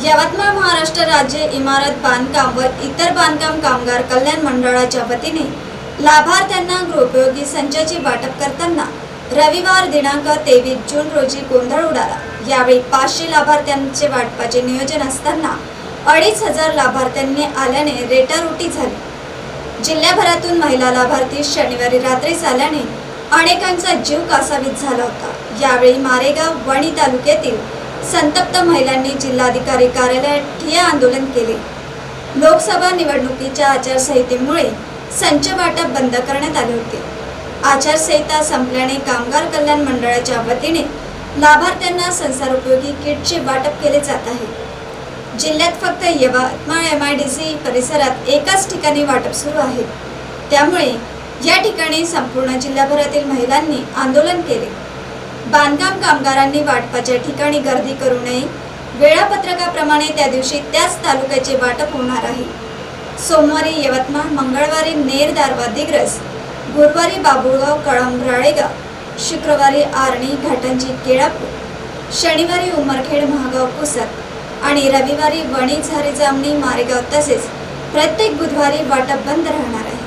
यवतमाळ महाराष्ट्र राज्य इमारत बांधकाम व इतर बांधकाम कामगार कल्याण मंडळाच्या वतीने लाभार्थ्यांना गृहोपयोगी संचाची वाटप करताना रविवार दिनांक तेवीस जून रोजी गोंधळ उडाला. यावेळी पाचशे लाभार्थ्यांचे वाटपाचे नियोजन असताना अडीच हजार लाभार्थ्यांनी आल्याने रेटारोटी झाली. जिल्ह्याभरातून महिला लाभार्थी शनिवारी रात्री आल्याने अनेकांचा जीव कासावीस झाला होता. यावेळी मारेगाव वणी तालुक्यातील संतप्त महिलांनी जिल्हाधिकारी कार्यालयात ठिय्या आंदोलन केले. लोकसभा निवडणुकीच्या आचारसंहितेमुळे संच वाटप बंद करण्यात आले होते. आचारसंहिता संपल्याने कामगार कल्याण मंडळाच्या वतीने लाभार्थ्यांना संसारोपयोगी किटचे वाटप केले जात आहे. जिल्ह्यात फक्त Yavatmal M I D C परिसरात एकाच ठिकाणी वाटप सुरू आहे. त्यामुळे या ठिकाणी संपूर्ण जिल्हाभरातील महिलांनी आंदोलन केले. बांधकाम कामगारांनी वाटपाच्या ठिकाणी गर्दी करू नये. वेळापत्रकाप्रमाणे त्या दिवशी त्याच तालुक्याचे वाटप होणार आहे. सोमवारी यवतमाळ मंगळवारी नेर दारवा दिग्रस गुरुवारी बाबुळगाव कळंब राळेगाव शुक्रवारी आर्णी घाटांची केळापूर शनिवारी उमरखेड महागाव पुसद आणि रविवारी वणी झारे जामणी मारेगाव तसेच प्रत्येक बुधवारी वाटप बंद राहणार आहे.